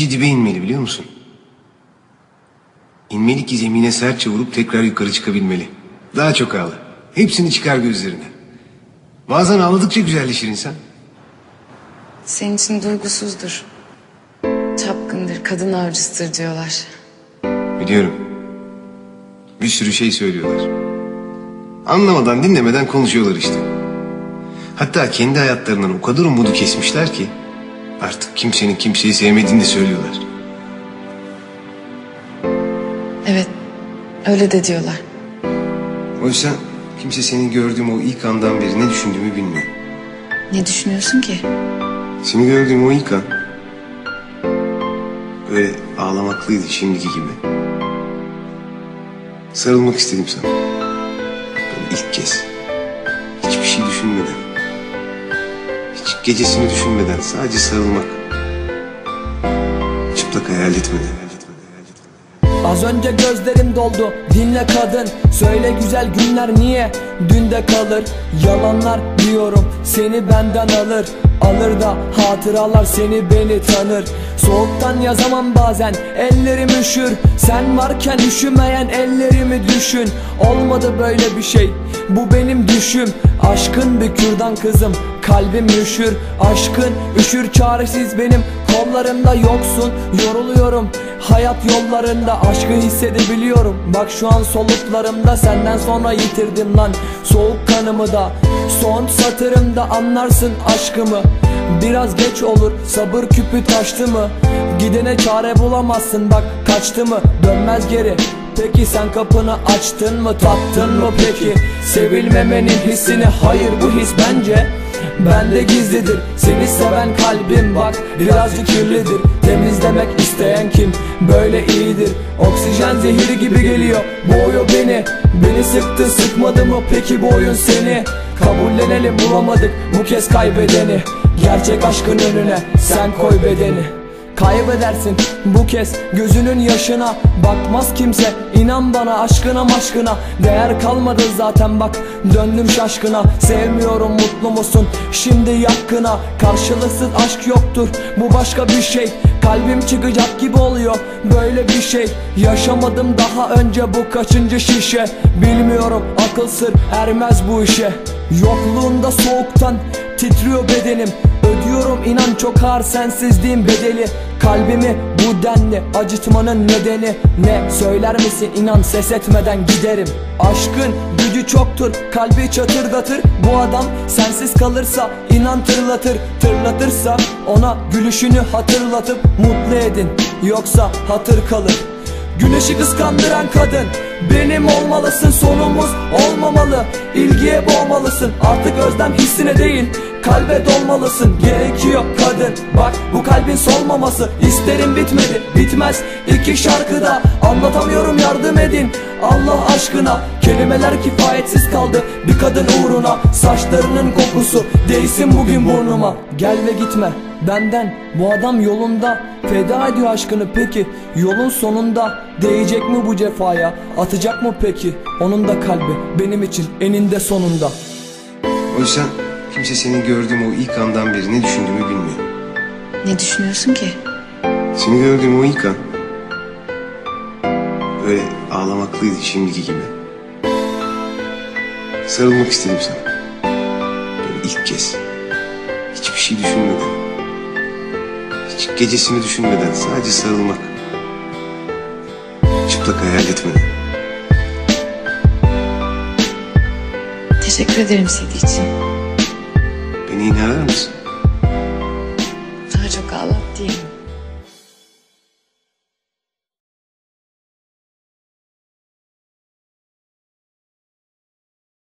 İyice dibe inmeli biliyor musun? İnmeli ki zemine sertçe vurup tekrar yukarı çıkabilmeli. Daha çok ağla. Hepsini çıkar gözlerine. Bazen ağladıkça güzelleşir insan. Senin için duygusuzdur. Çapkındır, kadın avcısıdır diyorlar. Biliyorum. Bir sürü şey söylüyorlar. Anlamadan dinlemeden konuşuyorlar işte. Hatta kendi hayatlarından o kadar umudu kesmişler ki... ...artık kimsenin kimseyi sevmediğini de söylüyorlar. Evet, öyle de diyorlar. Oysa kimse senin gördüğüm o ilk andan beri ne düşündüğümü bilmiyor. Ne düşünüyorsun ki? Seni gördüğüm o ilk an... ...böyle ağlamaklıydı şimdiki gibi. Sarılmak istedim sana. Böyle ilk kez. Gecesini düşünmeden sadece sarılmak. Çıplak hayal etmeden. Az önce gözlerim doldu. Dinle kadın. Söyle güzel günler niye? Dünde kalır. Yalanlar diyorum. Seni benden alır Alır da hatıralar seni beni tanır. Soğuktan yazamam bazen ellerim üşür. Sen varken üşümeyen ellerimi düşün. Olmadı böyle bir şey bu benim düşüm. Aşkın bir kürdan kızım kalbim üşür. Aşkın üşür çaresiz benim kollarımda yoksun. Yoruluyorum hayat yollarında aşkı hissedebiliyorum. Bak şu an soluklarımda senden sonra yitirdim lan. Soğuk kanımı da son satırımda anlarsın aşkımı. Biraz geç olur sabır küpü taştı mı? Gidene çare bulamazsın bak kaçtı mı? Dönmez geri. Peki sen kapını açtın mı tattın mı peki? Sevilmemenin hissini hayır bu his bence. Bende gizlidir seni seven kalbim bak Birazcık kirlidir. Temizlemek isteyen kim? Böyle iyidir. Oksijen zehiri gibi geliyor Boğuyor beni. Beni sıktı sıkmadı mı peki bu oyun seni Kabullenelim bulamadık bu kez kaybedeni. Gerçek aşkın önüne sen koy bedeni. Kaybedersin bu kez gözünün yaşına. Bakmaz kimse inan bana aşkına maşkına. Değer kalmadı zaten bak döndüm şaşkına. Sevmiyorum mutlu musun şimdi yakına Karşılıksız aşk yoktur bu başka bir şey. Kalbim çıkacak gibi oluyor böyle bir şey. Yaşamadım daha önce bu kaçıncı şişe? Bilmiyorum akıl sır ermez bu işe Yokluğunda soğuktan titriyor bedenim. Ödüyorum inan çok ağır sensizliğin bedeli. Kalbimi bu denli acıtmanın nedeni. Ne söyler misin? İnan ses etmeden giderim. Aşkın gücü çoktur kalbi çatırdatır. Bu adam sensiz kalırsa inan tırlatır. Tırlatırsa ona gülüşünü hatırlatıp mutlu edin. Yoksa hatır kalır. Güneşi kıskandıran kadın benim olmalısın sonumuz olmamalı. İlgiye boğmalısın. Artık özlem hissine değil Kalbe dolmalısın gerekiyor kadın. Bak bu kalbin solmaması isterim bitmedi. Bitmez iki şarkıda Anlatamıyorum yardım edin. Allah aşkına Kelimeler kifayetsiz kaldı. Bir kadın uğruna Saçlarının kokusu değsin bugün burnuma. Gel ve gitme benden bu adam yolunda. Feda ediyor aşkını peki yolun sonunda? Değecek mi bu cefaya atacak mı peki? Onun da kalbi benim için eninde sonunda. Oysa kimse senin gördüğüm o ilk andan beri ne düşündüğümü bilmiyor. Ne düşünüyorsun ki? Seni gördüğüm o ilk an... ...böyle ağlamaklıydı şimdiki gibi. Sarılmak istedim sana. Böyle ilk kez. Hiçbir şey düşünmeden. Hiç gecesini düşünmeden sadece sarılmak. Çıplak hayal etmeden. Teşekkür ederim CD için. hands.